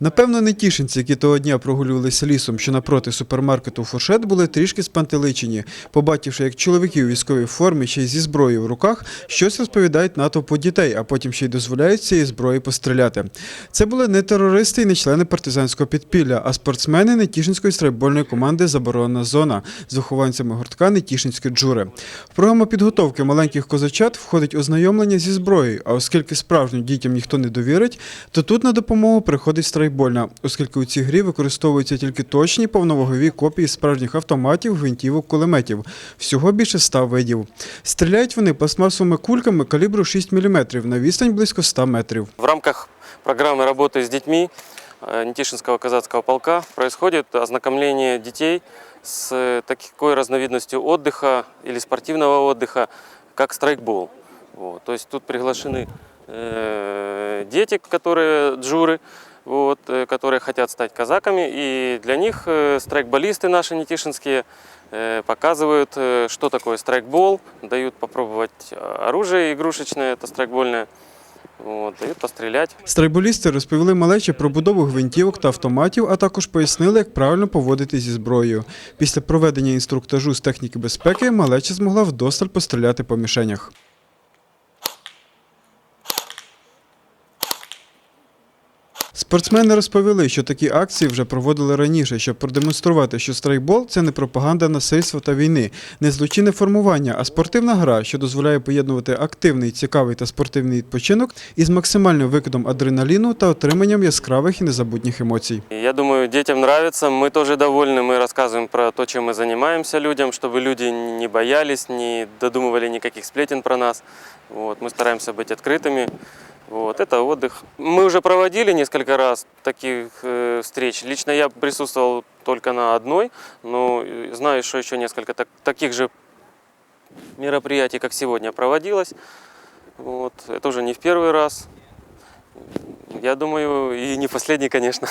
Напевно, нетішинці, які того дня прогулювалися лісом, що напроти супермаркету «Фуршет», були трішки спантеличені, побачивши, як чоловіки у військовій формі, ще й зі зброєю в руках, щось розповідають натовпу дітей, а потім ще й дозволяють цієї зброї постріляти. Це були не терористи і не члени партизанського підпілля, а спортсмени Нетішинської страйкбольної команди Заборонена зона з вихованцями гуртка Нетішинські джури. В програму підготовки маленьких козачат входить ознайомлення зі зброєю, а оскільки справжнім дітям ніхто не довірить, то тут на допомогу приходить страйкбольна, оскільки у цій грі використовуються тільки точні повновагові копії справжніх автоматів, гвинтівок, кулеметів. Всього більше 100 видів. Стріляють вони пластмасовими кульками калібру 6 мм на відстань близько 100 метрів. В рамках программы работы с детьми э, Нетишинского казацкого полка происходит ознакомление детей с э, такой разновидностью отдыха или спортивного отдыха, как страйкбол. Вот. То есть тут приглашены э, дети, которые джуры, вот, э, которые хотят стать казаками, и для них э, страйкболисты наши нетишинские э, показывают, э, что такое страйкбол, дают попробовать э, оружие игрушечное, это страйкбольное, вот, дают пострелять. Страйболісти розповіли малечі про будову гвинтівок та автоматів, а також пояснили, як правильно поводити зі зброєю. Після проведення інструктажу з техніки безпеки малеча змогла вдосталь постріляти по мішенях. Спортсмени розповіли, що такі акції вже проводили раніше, щоб продемонструвати, що страйкбол це не пропаганда насильства та війни, не злочинне формування, а спортивна гра, що дозволяє поєднувати активний, цікавий та спортивний відпочинок із максимальним викидом адреналіну та отриманням яскравих і незабутніх емоцій. И Я думаю, детям нравится, мы тоже довольны, мы рассказываем про то, чем мы занимаемся людям, чтобы люди не боялись, не додумывали никаких сплетен про нас. Вот, мы стараемся быть открытыми. Вот, это отдых. Мы уже проводили несколько раз таких э, встреч. Лично я присутствовал только на одной, но э, знаю, что еще несколько так- таких же мероприятий, как сегодня, проводилось. Вот, это уже не в первый раз. Я думаю, и не последний, конечно.